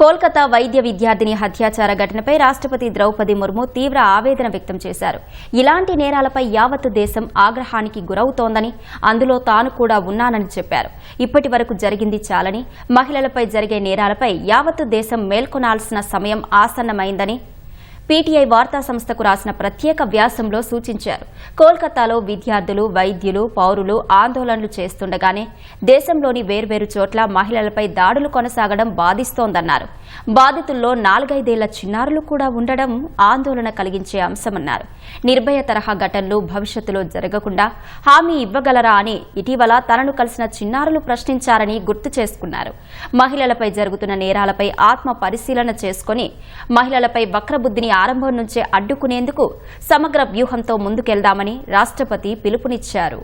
కోల్కతా వైద్య విద్యార్థిని హత్యాచార ఘటనపై రాష్ట్రపతి ద్రౌపది ముర్ము తీవ్ర ఆవేదన వ్యక్తం చేశారు. ఇలాంటి నేరాలపై యావత్తు దేశం ఆగ్రహానికి గురవుతోందని అందులో తాను కూడా ఉన్నానని చెప్పారు. ఇప్పటి వరకు జరిగింది చాలని మహిళలపై జరిగే నేరాలపై యావత్తు దేశం మేల్కొనాల్సిన సమయం ఆసన్నమైందని పీటీఐ వార్తా సంస్థకు రాసిన ప్రత్యేక వ్యాసంలో సూచించారు. కోల్కతాలో విద్యార్థులు వైద్యులు పౌరులు ఆందోళనలు చేస్తుండగానే దేశంలోని వేర్వేరు చోట్ల మహిళలపై దాడులు కొనసాగడం బాధిస్తోందన్నారు. బాధితుల్లో నాలుగైదేళ్ళ చిన్నారులు కూడా ఉండడం ఆందోళన కలిగించే అంశమన్నారు. నిర్భయ తరహా ఘటనలు భవిష్యత్తులో జరగకుండా హామీ ఇవ్వగలరా అని ఇటీవల తనను కలిసిన చిన్నారులు ప్రశ్నించారని గుర్తు చేసుకున్నారు. మహిళలపై జరుగుతున్న నేరాలపై ఆత్మ పరిశీలన చేసుకుని మహిళలపై వక్రబుద్ధిని ఆరంభం నుంచే అడ్డుకునేందుకు సమగ్ర వ్యూహంతో ముందుకెళ్దామని రాష్ట్రపతి పిలుపునిచ్చారు.